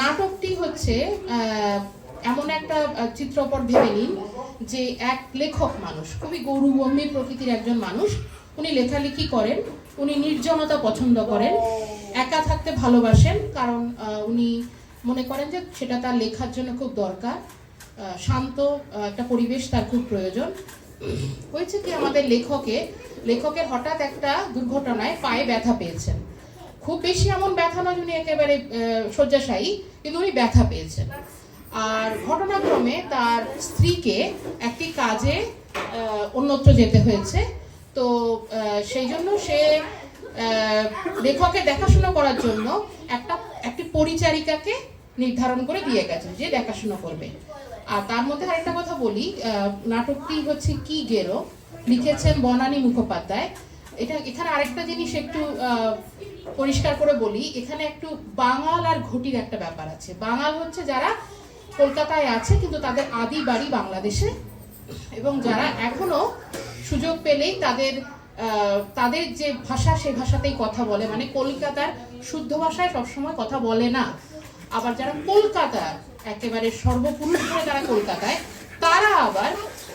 নাটকটি হচ্ছে এমন একটা চিত্রপট ভেবে নিন যে এক লেখক মানুষ, খুবই গৌরবম্বী প্রকৃতির একজন মানুষ, উনি লেখালেখি করেন, উনি নির্জনতা পছন্দ করেন, একা থাকতে ভালোবাসেন, কারণ উনি মনে করেন যে সেটা তার লেখার জন্য খুব দরকার শান্ত একটা পরিবেশ তার খুব প্রয়োজন। হয়েছে কি আমাদের লেখকে, লেখকের হঠাৎ একটা দুর্ঘটনায় পায়ে ব্যথা পেয়েছেন। খুব বেশি এমন ব্যথা নয়, উনি একেবারে শয্যাশায়ী, কিন্তু উনি ব্যথা পেয়েছেন। আর ঘটনাক্রমে তার স্ত্রীকে একটি কাজে অন্যত্র যেতে হয়েছে। তো সেই জন্য সে লেখকের দেখাশোনা করার জন্য একটা, একটি পরিচারিকাকে নির্ধারণ করে দিয়ে গেছে যে দেখাশোনা করবে। আর তার মধ্যে আরেকটা কথা বলি নাটকটি হচ্ছে কি গেরো, লিখেছেন বনানী মুখোপাধ্যায়। এটা, এখানে আরেকটা জিনিস একটু পরিষ্কার করে বলি, এখানে একটু বাঙাল আর ঘটির একটা ব্যাপার আছে। বাঙাল হচ্ছে যারা কলকাতায় আছে, কিন্তু তাদের আদি বাড়ি বাংলাদেশে। এবং যারা এখনও সুযোগ পেলেই তাদের তাদের যে ভাষা সেই ভাষাতেই কথা বলে। মানে কলকাতার শুদ্ধ ভাষায় সবসময় কথা বলে না। আবার যারা কলকাতার একেবারে সর্বপুরুষ ধরে যারা কলকাতায়, তারা আবার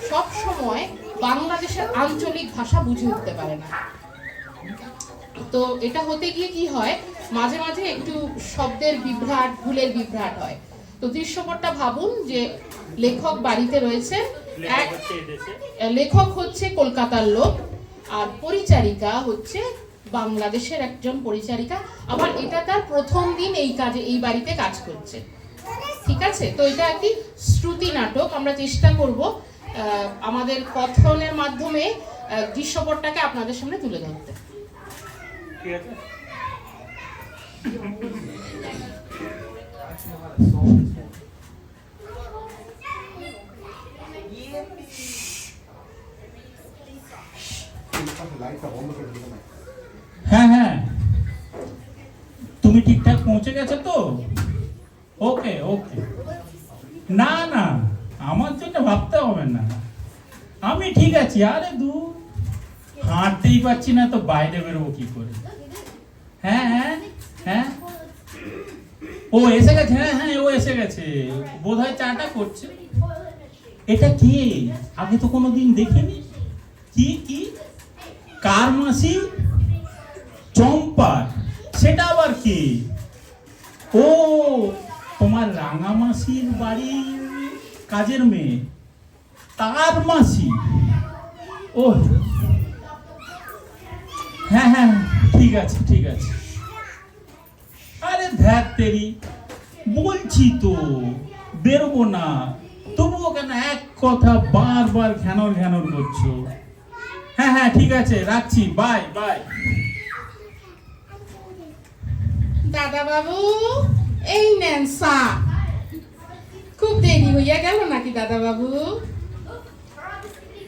সব সময় বাংলাদেশের আঞ্চলিক ভাষা বুঝে উঠতে পারে না। তো এটা হতে গিয়ে কি হয় মাঝে মাঝে একটু শব্দের বিভ্রাট ভুলের বিভ্রাট হয়। তো দৃশ্যপটটা ভাবুন যে লেখক বাড়িতে রয়েছেন এক লেখক হচ্ছে কলকাতার লোক আর পরিচারিকা হচ্ছে বাংলাদেশের একজন পরিচারিকা। আবার এটা তার প্রথম দিন এই কাজে এই বাড়িতে কাজ করছে। ঠিক আছে? তো এটা একটি শ্রুতি নাটক আমরা চেষ্টা করব আহ, আমাদের কথনের মাধ্যমে দৃশ্যপটটাকে আপনাদের সামনে তুলে ধরতে। ঠিক আছে লাইটটা বন্ধ করে দিও না হ্যাঁ হ্যাঁ। তুমি ঠিকঠাক পৌঁছে গেছো তো? ওকে ওকে। না না, আমার জন্য ভাবতে হবে না। আমি ঠিক আছি। আরে দু হাঁটতেই পারছি না, তো বাইরে বেরোবো কি করে? হ্যাঁ হ্যাঁ হ্যাঁ। ও এসে গেছে হ্যাঁ হ্যাঁ ও এসে গেছে। বোধহয় চাটা করছে। এটা কে? আগে তো কোনোদিন দেখিনি। কি কি? কার মাসি? চম্পার। সেটা আবার কি? ও, তোমার রাঙা মাসির বাড়ির কাজের মেয়ে। তার মাসি। ও হ্যাঁ হ্যাঁ ঠিক আছে ঠিক আছে। আরে ধ্যাত তেরি বলছি তো বেরোবো না। তবুও কেন এক কথা বারবার ঘ্যানর ঘ্যানর করছ? হ্যাঁ হ্যাঁ ঠিক আছে রাখছি বাই বাই দাদা বাবু এই নেন চা। খুব দেরি হইয়া গেল নাকি দাদা বাবু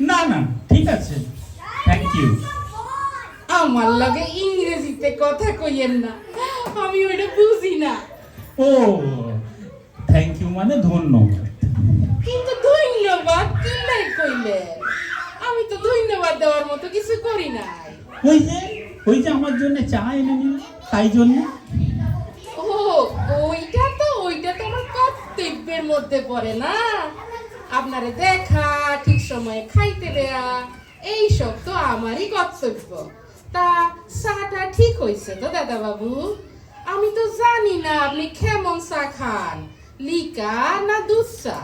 না না ঠিক আছে। থ্যাংক ইউ আমার লগে ইংরেজিতে কথা কইয়েন না। আমি ওইটা বুঝি না। ও থ্যাংক ইউ মানে ধন্যবাদ। কিন্তু ধন্যবাদ কি লাই কইলেন আমি তো ধন্যবাদ দেওয়ার মতো কিছু করি নাই। ওই যে ওই যে আমার জন্য চা এনে নিল তাই জন্য? ও ওইটা তো ওইটা তো আমার কর্তব্যের মধ্যে পড়ে না। আপনারে দেখা ঠিক সময়ে খাইতে দেয়া এই সব তো আমারই কর্তব্য। তা চাটা ঠিক হয়েছে তো দাদা বাবু আমি তো জানি না আপনি কেমন চা খান লিকা না দুধ চা?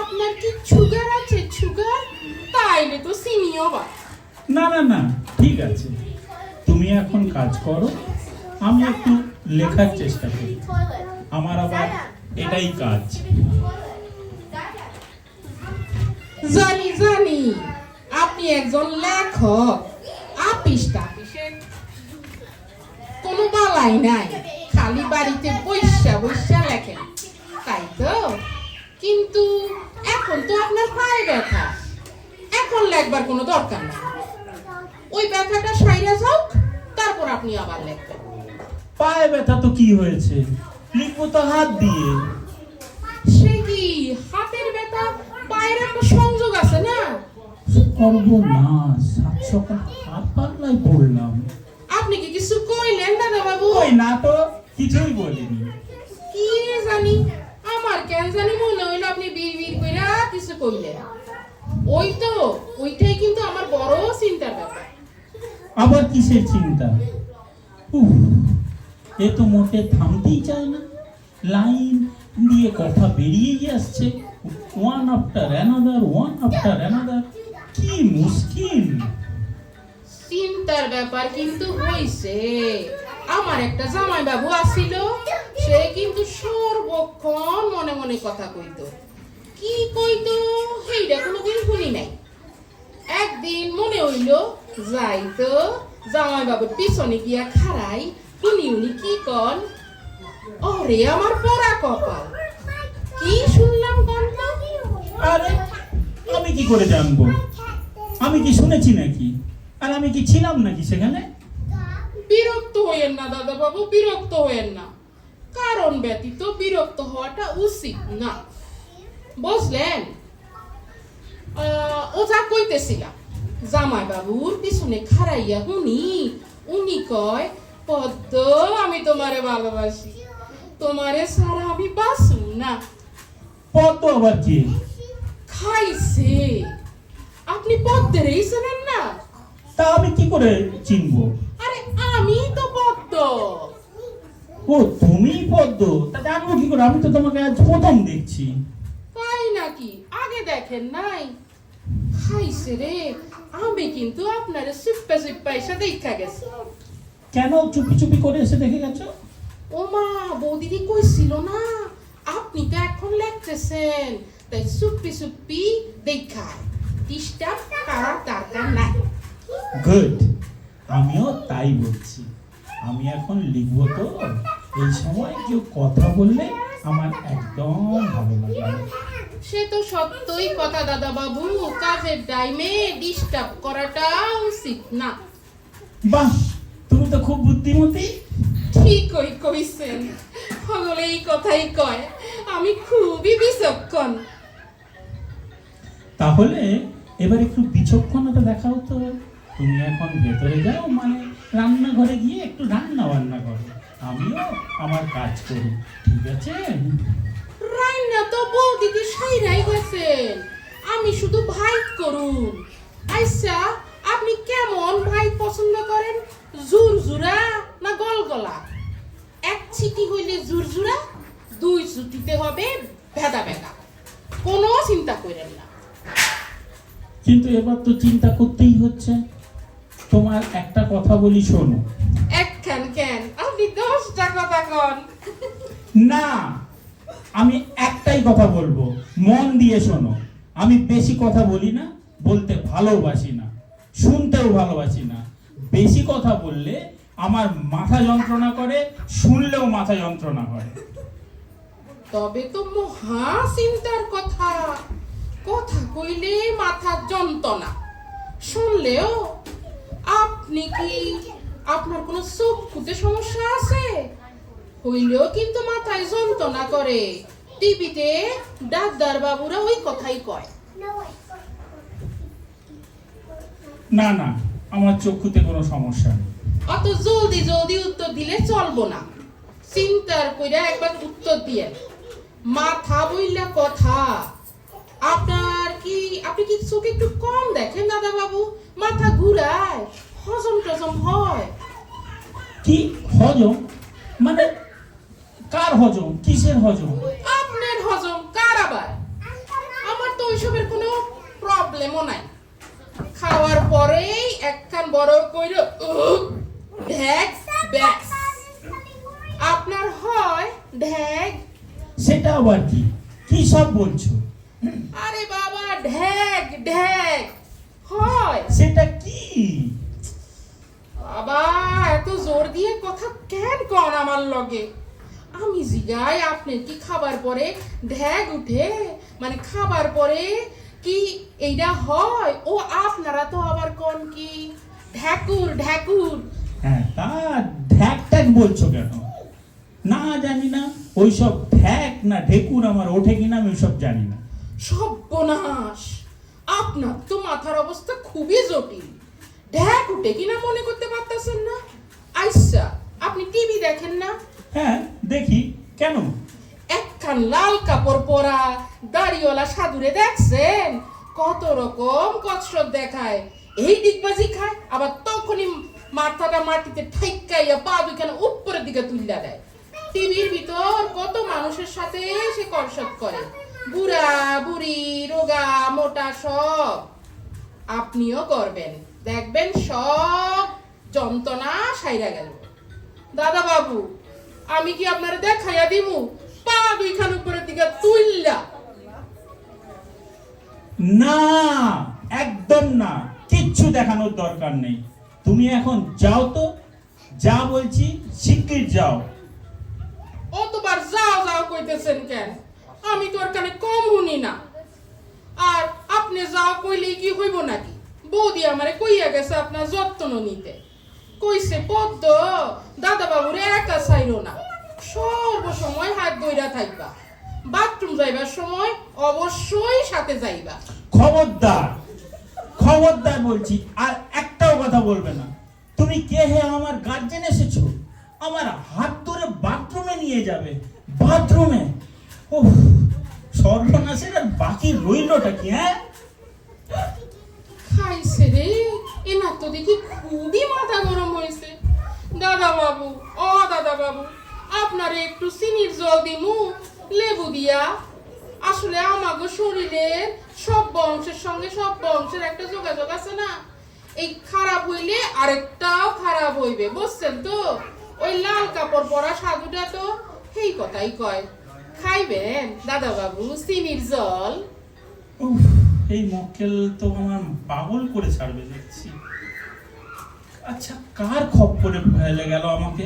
আপনার কি সুগার আছে সুগার? তাইলে তো চিনিও বা না না না ঠিক আছে। তুমি এখন কাজ করো আমি একটু লেখার চেষ্টা করি। আমার আবার এটাই কাজ। জানি জানি আপনি একজন লেখক। টাপিসে কোনো বালাই নাই খালি বাড়িতে বৈশা বৈশা লেখেন তাই তো কিন্তু এখন তো আপনার পায়ে ব্যথা এখন লেখবার কোনো দরকার নাই ওই ব্যথাটা সাইরা যাওক তারপর আপনি আবার লেখবেন পায়ে ব্যথা তো কি হয়েছে? লিখব তো হাত দিয়ে। সে কি হাতের ব্যথা? পায়ের একটা সংযোগ আছে না? সর্বনাশ সাত সকাল ধারণায় পড়লাম আপনি কি কিছু কইলেন দাদা বাবু? কই না তো কিছুই বলিনি। কি জানি আমার কেন জানি মনে হইল আপনি বীর বীর কিছু কইলেন। ওই তো ওইটাই কিন্তু আমার বড় চিন্তার ব্যাপার। আবার কিসের চিন্তা? উফ এ তো মোটে থামতেই চায় না। লাইন দিয়ে কথা বেরিয়েই আসছে। One after another one after another কি মুশকিল। চিন্তার ব্যাপার কিন্তু হইছে। আমার একটা জামাই বাবু আসিল সে কিন্তু সর্বক্ষণ মনে মনে কথা কইতো। কি কইতো, সেইটা কোনোদিন শুনি নাই। একদিন মনে হইল, যাই তো জামাই বাবুর পিছনে গিয়া খাড়াই শুনি উনি কি কন? ওরে আমার পড়া কপাল। কি শুনলাম কন আরে, আমি কি করে জানব? আমি কি শুনেছি নাকি? আর আমি কি ছিলাম নাকি সেখানে? বিরক্ত হইয়েন না দাদা বাবু বিরক্ত হইয়েন না। কারণ ব্যতীত বিরক্ত হওয়াটা উচিত না। বুঝলেন? ও যা কইতেছিলাম জামাই বাবুর পিছনে খাড়াইয়া হুনি উনি কয় পদ্ম আমি তোমারে ভালোবাসি। তোমারে সারা আমি বাঁচু না। পদ্ম আবার কি? খাইছে। আপনি পদ্মেরই চেনেন না তা আমি কি করে চিনবো? আরে আমি তো পদ্ম। ও তুমি পদ্ম? তা জানব কি করে? আমি তো তোমাকে আজ প্রথম দেখছি। তাই নাকি? আগে দেখেন নাই। খাইছে রে আমি কিন্তু আপনার সিপ্পা সিপ্পা এসে দেখা গেছি। কেন চুপি চুপি করে এসে দেখে গেছো? ও মা বৌদিদি কইছিল না? আপনি তো এখন লেখতেছেন। তাই সুপ্পি সুপ্পি দেখায়। ডিস্টার্ব করার দরকার নাই। গুড আমিও তাই বলছি। আমি এখন লিখব তো। এই সময় কেউ কথা বললে আমার একদম ভালো লাগে না। সে তো সত্যই কথা দাদা বাবু কাজের টাইমে ডিস্টার্ব করাটা উচিত না। বাহ তুমি তো খুব বুদ্ধিমতী। ঠিকই কইছেন। সকলে এই কথাই কয়। আমি খুবই বিচক্ষণ। তাহলে এবার একটু বিচক্ষণতা দেখাও তো। তুমি এখন ভেতরে যাও মানে রান্নাঘরে গিয়ে একটু রান্না বান্না করো। আমিও আমার কাজ করি ঠিক আছে? রান্না তো বৌদিদি সাইরাই গেছেন। আমি শুধু ভাইট করুন। আচ্ছা আপনি কেমন ভাইট পছন্দ করেন? জুরজুরা না গলগলা? এক চিটি হইলে জুরজুরা দুই ছুটিতে হবে ভেদা ভেদা। কোনো চিন্তা করেন না। কিন্তু এবার তো চিন্তা করতেই হচ্ছে। তোমার একটা কথা বলি শোনো। একখান কেন আপনি দশটা কথা কন। না আমি একটাই কথা বলব। মন দিয়ে শোনো। আমি বেশি কথা বলি না বলতে ভালোবাসি না শুনতেও ভালোবাসি না। বেশি কথা বললে আমার মাথা যন্ত্রণা করে শুনলেও মাথা যন্ত্রণা করে। তবে তো মহা চিন্তার কথা। কথা কইলে মাথার যন্ত্রণা শুনলেও আপনি কি আপনার কোনো চক্ষুতে সমস্যা আছে? হইলেও কিন্তু মাথায় যন্ত্রণা করে। টিভিতে ডাক্তার বাবুরা ওই কথাই কয়। না না আমার চক্ষুতে কোনো সমস্যা নেই। অত জলদি জলদি উত্তর দিলে চলবো না। চিন্তার কইরা একবার উত্তর দিয়ে মাথা বইলা কথা। আপনার কি আপনি কি চোখে একটু কম দেখেন দাদা বাবু মাথা ঘুরায় হজম টজম হয়। কি হজম? মানে কার হজম? কিসের হজম? আপনার হজম কার আবার? আমার তো ওইসবের কোনো প্রবলেমও নাই। খাওয়ার পরেই একখান বড় কইর ঢ্যাক ব্যাস। আপনার হয় ঢ্যাক সেটা আবার কি? কি সব বলছো? আরে বাবা ঢ্যাক ঢ্যাক হয়। সেটা কি? বাবা এত জোর দিয়ে কথা কেন কন আমার লগে? আমি জিগাই আপনার কি খাবার পরে? ঢ্যাক উঠে। মানে খাবার পরে কি এইটা হয়? ও আপনারা তো আবার কোন কি? ঢ্যাকুর ঢ্যাকুর। হ্যাঁ তা ঢ্যাক ট্যাক বলছো কেন? না জানি না ওইসব ঢ্যাক না ঢেকুর আমার ওঠে কিনা আমি ওইসব জানি না। সর্বনাশ। আপনার তো মাথার অবস্থা খুবই জটিল। ঢ্যাক উঠে কিনা মনে করতে পারতেছেন না? আচ্ছা আপনি টিভি দেখেন না? হ্যাঁ দেখি কেন? একখান লাল কাপড় পরা দাড়িওয়ালা সাধুরে দেখছেন? কত রকম কসরত দেখায়। এই ডিগবাজি খায় আবার তখনই মাথাটা মাটিতে ঠাইকাইয়া পা দুখানে উপরের দিকে তুলিয়া দেয়। টিভির ভিতর কত মানুষের সাথে সে কসরত করে। বুড়া বুড়ি রোগা সব? আপনিও করবেন। দেখবেন সব যন্ত্রণা সাইরা গেল। দাদা বাবু আমি কি আপনার দেখাইয়া দিমু? পা দুইখান উপরের দিকে তুইল্লা। না একদম না। কিচ্ছু দেখানোর দরকার নেই। তুমি এখন যাও তো যা বলছি শিগগির যাও। অতবার যাও যাও কইতেছেন কেন? আমি তো ওর কানে কম শুনি না। আর আপনি যাও কইলেই কি হইব নাকি? বৌদি আমারে কইয়া গেছে আপনার যত্ন নিতে। কইছে, পদ্ম দাদা বাবুরে একা চাইরো না। সর্ব সময় হাত দইরা থাকবা বাথরুম যাইবার সময় অবশ্যই সাথে যাইবা। খবরদার খবরদার বলছি, আর একটাও কথা বলবে না। তুমি কে হে আমার গার্জেন এসেছ? আমার হাত ধরে বাথরুমে নিয়ে যাবে। বাথরুমে? ও সর্বনাশের আর বাকি রইলটা কি হ্যাঁ? খাইছে রে। এনার তো দেখি খুবই মাথা গরম হয়েছে। দাদা বাবু ও দাদা বাবু আপনার একটু চিনির জল দিমু লেবু দিয়া। আসলে আমাগো শরীরে সব বংশের সঙ্গে সব বংশের একটা যোগাযোগ আছে না। এই খারাপ হইলে আরেকটাও খারাপ হইবে বুঝছেন তো? ওই লাল কাপড় পরা সাধুটা তো সেই কথাই কয়। খাইবেন দাদা বাবু চিনির জল। উফ, এই মক্কেল তো আমার পাগল করে ছাড়বে, দেখছি। আচ্ছা কার খপ করে ফেলে গেল আমাকে?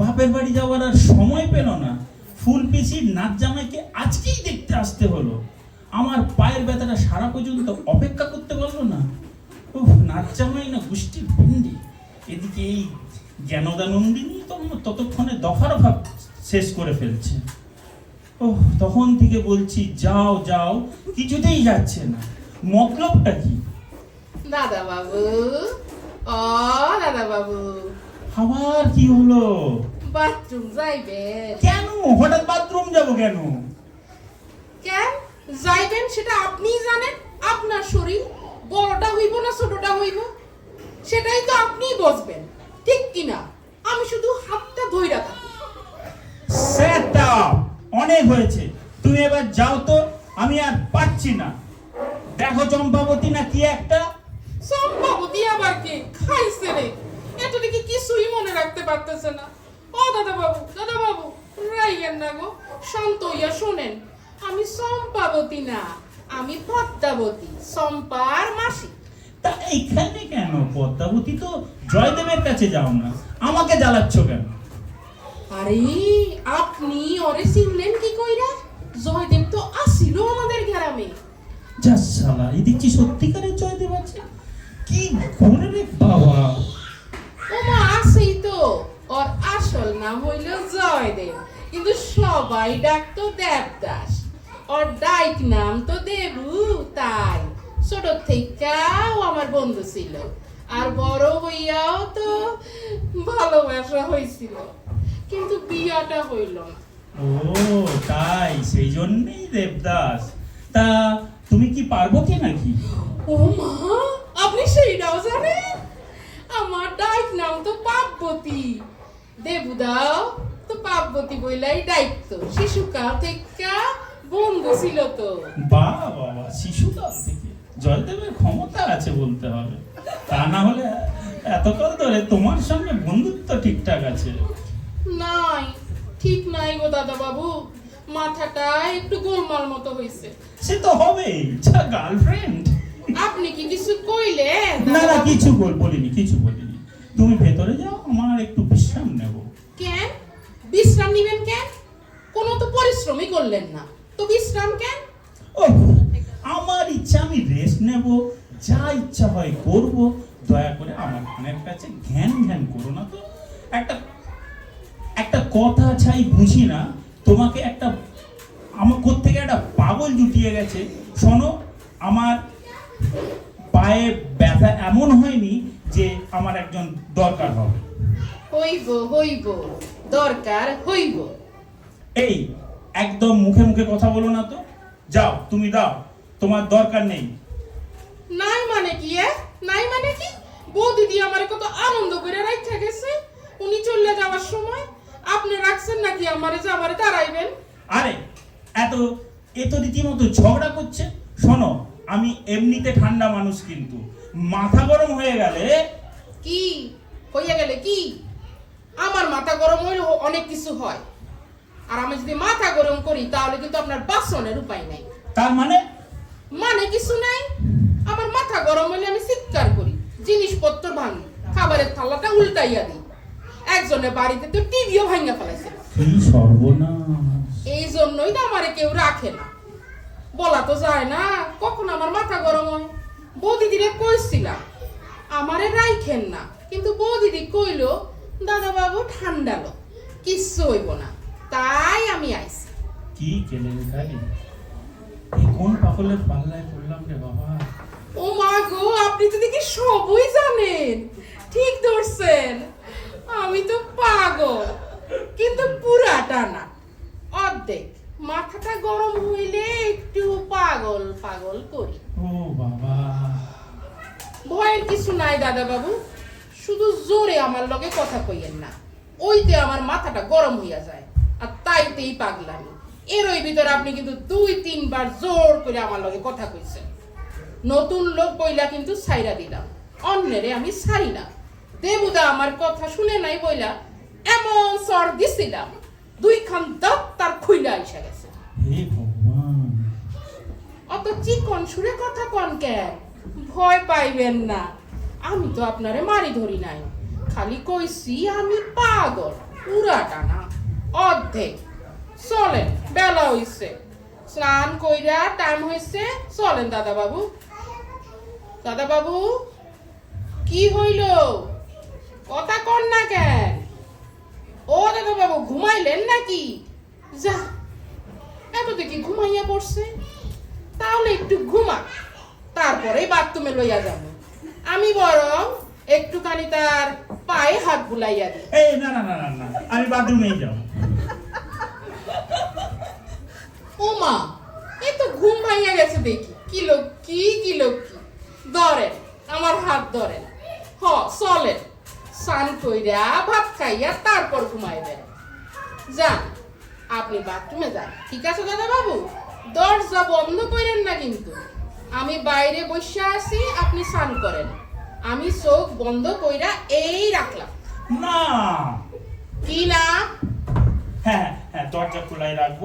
বাপের বাড়ি যাওয়ার আর সময় পেল না। ফুল পিসির নাচ জামাইকে আজকেই দেখতে আসতে হলো। আমার পায়ের ব্যথাটা সারা পর্যন্ত অপেক্ষা করতে পারল না। উফ নাচ জামাই না গোষ্ঠীর ভিন্ডি। এদিকে এই জ্ঞানদানন্দিনী তো ততক্ষণে দফা রফা শেষ করে ফেলছে। ও তখন থেকে বলছি যাও যাও কিছুতেই যাচ্ছে না। মতলবটা কি? দাদা বাবু ও দাদা বাবু। আবার কি হলো? বাথরুম যাইবেন কেন? হঠাৎ বাথরুম যাব কেন? কেন? যাইবেন সেটা আপনিই জানেন। আপনার শরীর বড়টা হইব না ছোটটা হইব? সেটাই তো আপনিই বসবেন। ঠিক কিনা? আমি শুধু হাতটা ধইরা থাকি! অনেক হয়েছে। তুমি এবার যাও তো আমি আর পাচ্ছি না। দেখো চম্পাবতী না কি একটা? সম্ভবতী আবার কি? খাইছে রে। এত দেখি কিছুই মনে রাখতে পারতেছে না। ও দাদা বাবু দাদা বাবু রাইয়েন না গো। শান্ত হইয়া শোনেন আমি সম্পাবতী না আমি পদ্মাবতী সম্পার মাসি। তা এইখানে কেন? পদ্মাবতী তো জয়দেবের কাছে যাও না। আমাকে জ্বালাচ্ছ কেন? আরে আপনি ওরে চিনলেন কি কইরা? জয়দেব তো আসিল আমাদের গ্রামে। যা শালা দেখছি সত্যিকারের জয়দেব আছে? কি করে রে বাবা। ওমা আসেই তো। ওর আসল নাম হইল জয়দেব কিন্তু সবাই ডাকতো দেবদাস। ওর ডাইক নাম তো দেবু তাই। ছোট থেকেও আমার বন্ধু ছিল আর বড় হইয়াও তো ভালোবাসা হয়েছিল কিন্তু বিয়াটা হইল না। ও তাই সেই জন্যই দেবদাস। তা তুমি কি পার্বতী নাকি? ও মা আপনি সেই সেইটাও জানেন? আমার ডাইক নাম তো পার্বতী। দেবুদাও তো পার্বতী বইলাই দায়িত্ব শিশুকাল থেকে বন্ধু ছিল তো। বা বাবা শিশুকাল থেকে। জয়দেবের ক্ষমতা আছে বলতে হবে। তা না হলে এতকাল ধরে তোমার সঙ্গে বন্ধুত্ব ঠিকঠাক আছে। নাই ঠিক নাই গো দাদা বাবু মাথাটা একটু গোলমাল মতো হয়েছে সে তো হবেই যা গার্লফ্রেন্ড আপনি কি কিছু কইলেন? না না কিছু বল বলিনি কিছু বলিনি। তুমি ভেতরে যাও আমার একটু বিশ্রাম নেব। কেন? বিশ্রাম নিবেন কেন? কোনো তো পরিশ্রমই করলেন না। তো বিশ্রাম কেন? ও আমার ইচ্ছা আমি রেস্ট নেব। যা ইচ্ছা হয় করব। দয়া করে আমার কানের কাছে জ্ঞান জ্ঞান করো না তো। একটা কথা ছাই বুঝি না তোমাকে একটা আমার থেকে একটা পাগল জুটিয়ে গেছে। শোনো আমার পায়ে ব্যথা এমন হয়নি যে আমার একজন দরকার হবে। হইব হইব দরকার হইব। এই একদম মুখে মুখে কথা বলো না তো। যাও তুমি দাও তোমার দরকার নেই। নাই মানে কি এ? নাই মানে কি? বউ দিদি আমার কত আনন্দ করে রাখতে গেছে। উনি চলে যাওয়ার সময় আপনি রাখছেন নাকি আমারে যে আমারে দাঁড়াইবেন আরে এত এ তো রীতিমতো ঝগড়া করছে। শোনো আমি এমনিতে ঠান্ডা মানুষ কিন্তু। মাথা গরম হয়ে গেলে কি? হয়ে গেলে কি? আমার মাথা গরম হইলে অনেক কিছু হয়। আর আমি যদি মাথা গরম করি তাহলে কিন্তু আপনার বাসনের উপায় নাই। তার মানে? মানে কিছু নাই। আমার মাথা গরম হলে আমি চিৎকার করি জিনিসপত্র ভাঙি খাবারের থালাটা উল্টাইয়া দিই। একজনের বাড়িতে তো টিভিও ভাঙা ফেলাইছে। এই জন্যই তো আমারে কেউ রাখে না। বলা তো যায় না কখন আমার মাথা গরম হয়? বৌদিদিরে কইছিলাম আমারে রাইখেন না। কিন্তু বৌদিদি কইলো দাদা বাবু ঠান্ডা ঠান্ডালো কিচ্ছু হইব না। তাই আমি আইছি। কি কোন পাগলের পাল্লায় পড়লাম রে বাবা? ও মা গো আপনি তো দেখি সবই জানেন। ঠিক ধরছেন। আমি তো পাগল কিন্তু পুরাটা না। অর্ধেক। মাথাটা গরম হইলে একটু পাগল পাগল করি। ও বাবা। ভয়ের কিছু নাই দাদা বাবু শুধু জোরে আমার লগে কথা কইয়েন না। ওইতে আমার মাথাটা গরম হইয়া যায় আর তাইতেই পাগলামি। এর ওই ভিতরে আপনি কিন্তু দুই তিনবার জোর করে আমার লগে কথা কইছেন। নতুন লোক বইলা কিন্তু সাইরা দিলাম। অন্যেরে আমি সারি না। দেবুদা আমার কথা শুনে নাই বইলা এমন সর দিছিলাম দুই খান দাঁত তার খুইলা আইসা গেছে। অত চিকন সুরে কথা কন কেন ভয় পাইবেন না। আমি তো আপনারে মারি ধরি নাই। খালি কইছি আমি পাগল পুরাটা না অর্ধেক। চলেন বেলা হইছে। স্নান কইরা টাইম হইছে। চলেন দাদা বাবু দাদা বাবু কি হইল? কথা কন না কেন? ও দাদা বাবু ঘুমাইলেন নাকি? যা এত দেখি ঘুমাইয়া পড়ছে। তাহলে একটু ঘুমা তারপরে বাথরুমে লইয়া যাব। আমি বরং একটুখানি তার পায়ে হাত বুলাইয়া দিই। এই না না না না না আমি বাথরুমেই যাব। ও মা এই তো ঘুম ভাঙিয়া গেছে দেখি কি লোক কি কি লোক কি ধরেন আমার হাত ধরেন হ চলেন স্নান কইরা ভাত খাইয়া তারপর ঘুমাইবেন যান আপনি বাথরুমে যান। ঠিক আছে দাদা বাবু দরজা বন্ধ করেন না কিন্তু। আমি বাইরে বসে আছি আপনি স্নান করেন। আমি চোখ বন্ধ কইরা এই রাখলাম। না। কি না? হ্যাঁ হ্যাঁ দরজা খোলাই রাখব।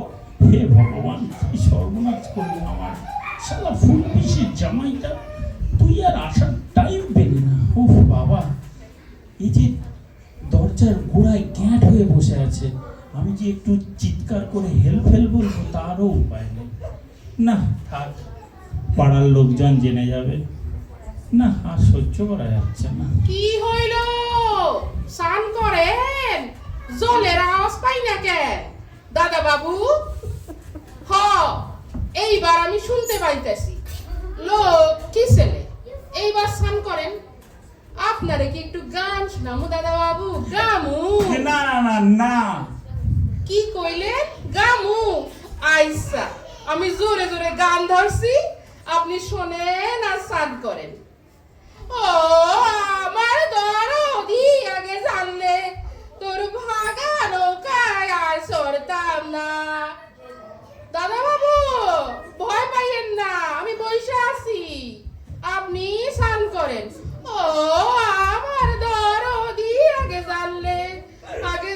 হে ভগবান কি সর্বনাশ করল আমার সালা ফুল পিসির জামাইটা তুই আর আসার টাইম পেলি না। ও বাবা। এই যে দরজার গোড়ায় গ্যাঁট হয়ে বসে আছে। আমি যে একটু চিৎকার করে হেল্প হেল্প বলব? তারও উপায় নেই। না, থাক। পাড়ার লোকজন জেনে যাবে। না, আর সহ্য করা যাচ্ছে না। কি হইল? স্নান করেন? জলের আওয়াজ পাই না কেন? দাদা বাবু হ, এইবার আমি শুনতে পাইতেছি। লোক, কি ছেলে? এইবার স্নান করেন। আপনারে কি একটু গান শোনামু দাদা বাবু গামু। না না না না। কি কইলে? গামু। আইসা আমি জোরে জোরে গান ধরছি। আপনি শোনেন আর স্নান করেন। ও আমার দরদি আগে জানলে তোর ভাগা নৌকায় আর সরতাম না। দাদা বাবু ভয় পাইয়েন না আমি বসে আছি। আপনি স্নান করেন। ও আমার দরদি আগে জানলে আগে